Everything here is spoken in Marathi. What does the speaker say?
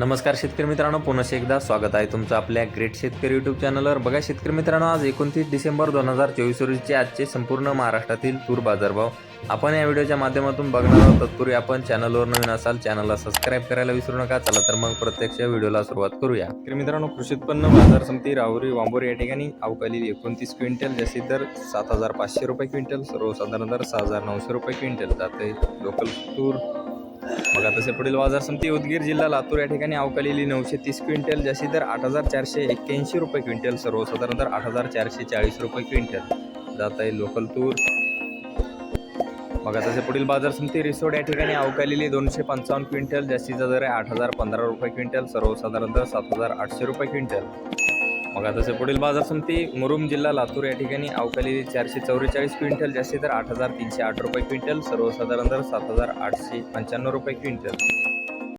नमस्कार शेतकरी मित्रांनो पुन्हा एकदा स्वागत आहे तुमचं आपल्या ग्रेट शेतकरी यूट्यूब चॅनलवर बघा शेतकरी मित्रांनो आज एकोणतीस डिसेंबर दोन हजार चोवीस रोजीचे आजचे संपूर्ण महाराष्ट्रातील तूर बाजारभाव आपण या व्हिडिओच्या माध्यमातून बघणार आहोत. तत्पूर्वी आपण चॅनलवर नवीन असाल चॅनलला सबस्क्राईब करायला विसरू नका. चला तर मग प्रत्यक्ष व्हिडिओला सुरुवात करूया. तर मित्रांनो कृषी उत्पन्न बाजार समिती राहुरी वांबोर या ठिकाणी अवकाली एकोणतीस क्विंटल जास्ती दर सात हजार पाचशे रुपये क्विंटल सर्वसाधारण दर सहा हजार नऊशे रुपये क्विंटल. जाते लोकल तूर बघा तसे पुढील बाजार समिती उदगीर जिल्हा लातूर या ठिकाणी अवकालेली नऊशे तीस क्विंटल जशी दर आठ हजार चारशे एक्क्याऐंशी रुपये क्विंटल सर्वसाधारण दर आठ हजार चारशे चाळीस रुपये क्विंटल. जात आहे लोकल तूर. बघा तसे पुढील बाजार समिती रिसोड या ठिकाणी अवकालेली दोनशे पंचावन्न क्विंटल जास्तीचा दर आहे आठ हजार पंधरा रुपये क्विंटल सर्वसाधारण दर सात हजार आठशे रुपये क्विंटल. मग तसे पुढील बाजार समिती मुरुम जिल्हा लातूर या ठिकाणी अवकाली चारशे चौवेचाळीस क्विंटल जास्ती तर आठ हजार तीनशे आठ रुपये क्विंटल सर्वसाधारण दर सात हजार आठशे पंच्याण्णव रुपये क्विंटल.